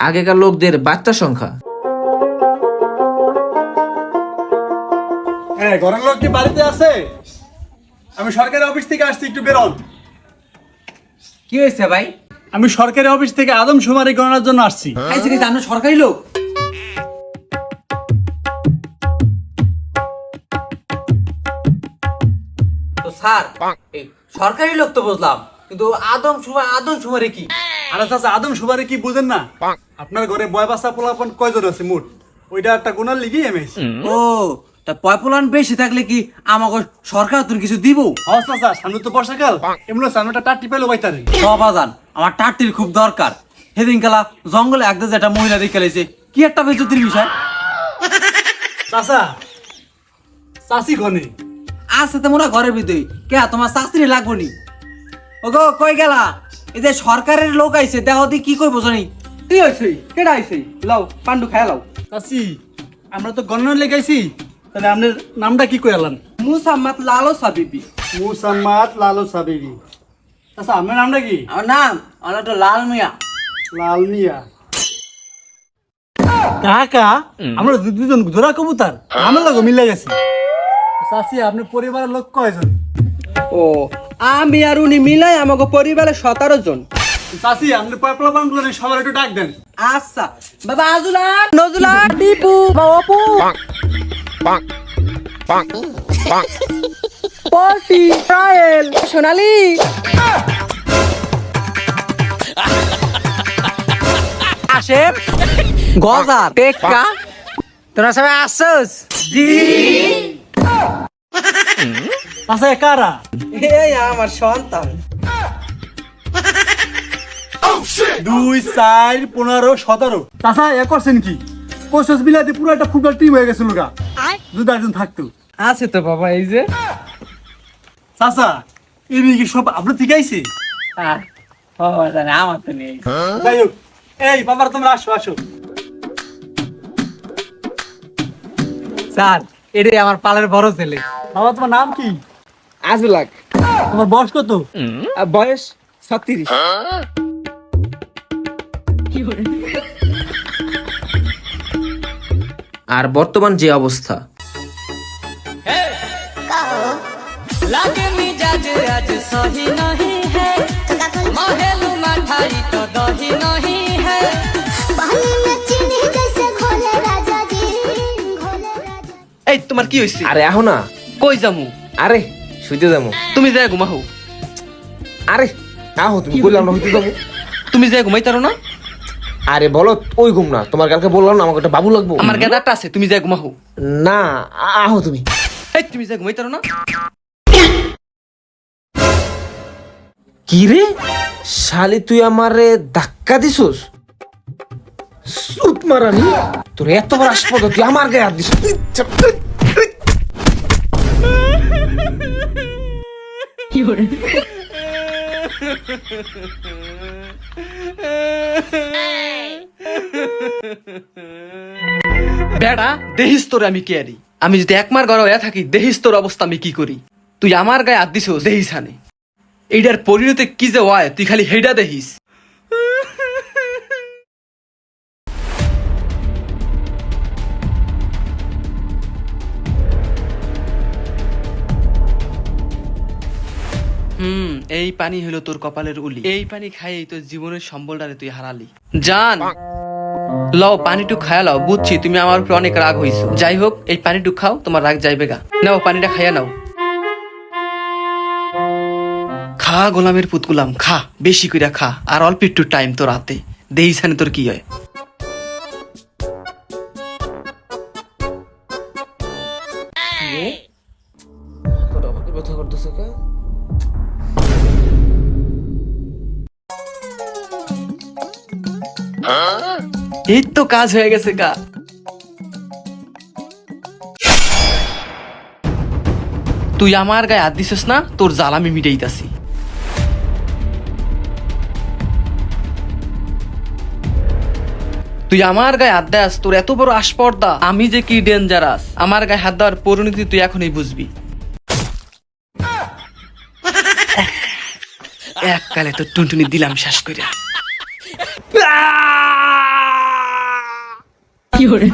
আগেকার লোকদের বাচ্চা সংখ্যা। হ্যাঁ ঘরের লোক কি বাড়িতে আছে? আমি সরকারি অফিস থেকে আসছি একটু বেরোন। কি হয়েছে ভাই? আমি সরকারি অফিস থেকে আদম শুমারি গণনার জন্য আসছি। খাইছে কি আমরা সরকারি লোক? তো স্যার এই সরকারি লোক তো বুঝলাম কিন্তু আদম সুমার আদম সুমারে কি? আরে চাচা আদম কি বুঝেন না? আপনার ঘরে বয় বাচ্চা পোলাপন কয়জন আছে মোট? ওইটা একটা গুণার লিগেই আমি ও তা পয়পুলান বেশি থাকলে কি আমাকে সরকার তোর কিছু দিব? হ্যাঁ চাচা সামনে তো বর্ষাকাল। এমনি সামনে একটা পেল বাইতারেন সবাজান আমার টাটির খুব দরকার। সেদিন কালা জঙ্গলে একদম একটা মহিলা দেখে লেছে কি একটা বেজতির বিষয়? চাচা চাষি ঘনে। আছে ঘরের ভিতরে কে তোমার শাস্ত্রী লাগবো নি? ও গো কই গেলা? এই যে সরকারের লোক আইছে দেহ দি কি কই বোঝনি কি হয়েছে কেডা আইছে লাও পান্ডু খায় লাও। চাচি আমরা তো গণনা লেগাইছি তাহলে আপনার নামটা কি কইলাম মুসাম্মাত লালো সাবিবি মুসাম্মাদ লালু সাবিবি চাচা আপনার নামটা কি? আমার নাম আমার একটা লাল মিয়া। লাল মিয়া। কাকা আমরা দুজন জোড়া কবুতার আমার লোক মিলে গেছে। চাচি আপনি পরিবারের লোক কয়জন? ও আমি আর উনি মিলাই আমাকে পরিবারে সতেরো জন। চাচি আপনার পয়পলা বানগুলো সবার একটু ডাক দেন। আচ্ছা। বাবা আজুলা নজুলা টিপু বাপু পল্টি ট্রায়েল। সোনালি। গজার টেক্কা। তোরা সবাই আসছস? চাচা কারা এই আমার সন্তান। দুই চার পনেরো সতেরো। চাচা এ করছেন কি? পঁচিশ বিলাতে পুরো একটা ফুটবল টিম হয়ে গেছিল গা। যদি একজন থাকতো। আছে তো বাবা এই যে। চাচা এই কি সব আপনার থেকে আইছে? আমার তো নেই। যাই হোক এই বাবার তোমরা আসো আসো। স্যার আমার পালের বড় ছেলে। বাবা তোমার নাম কি? তোমার বয়স কত? বয়স ছত্রিশ। হ্যাঁ? আর বর্তমান যে অবস্থা? হ্যাঁ। লাগে মিজাজ আজ সহি নয়। তোমার কি হয়েছে আরে আহো না। কই যামু? আরে শুইতে যাব তুমি যায় ঘুমাহো। আরে আহো তুমি বললাম না হইতে যাব তুমি যায় ঘুমাইতারো না? আরে বলো ওই ঘুম না। তোমার কালকে বললাম না আমাকে একটা বাবু লাগবো। আমার গেদারটা আছে তুমি যায় ঘুমাহো। না আহো তুমি। এই তুমি যায় ঘুমাইতারো না? কি রে? শালি তুই আমারে ধাক্কা দিছস? সুত মারানি? তোর এত বড় আসপদ তুই আমার গায়ে হাত দিস বেড়া দেহিস তোর আমি কে আমি যদি একমার ঘরে হয়ে থাকি দেহিস তোর অবস্থা আমি কি করি? তুই আমার গায়ে দিছ দেহিস হানে এইটার পরিণতি কি যে হয়, তুই খালি হেডা দেহিস। হুম। এই পানি হলো তোর কপালের উলি। এই পানি খাইয়ে তোর জীবনের সম্বলটারে তুই হারালি। জান। লও পানিটু খায়া লও। বুঝছি তুমি আমার উপর অনেক রাগ হইছো। যাই হোক এই পানিটু খাও তোমার রাগ যাইবে গা। নাও পানিটা খাইয়া নাও। খা গোলামের পুত গোলাম খা বেশি কইরা খা। আর অল্প একটু টাইম তোর হাতে। দেহিসানে তোর কি হয়। এই তো কাজ হয়ে গেছে গা। তুই আমার গায়ে হাত দিছিস না, তোর জাল আমি মিটাইতাছি। তুই আমার গায়ে হাত দেস তোর এত বড় আসপর্দা আমি যে কি ডেঞ্জারাস আমার গায়ে হাত দেওয়ার পরিণতি তুই এখনই বুঝবি। এককালে তো টুনটুনি দিলাম শ্বাস কইরা। 有人。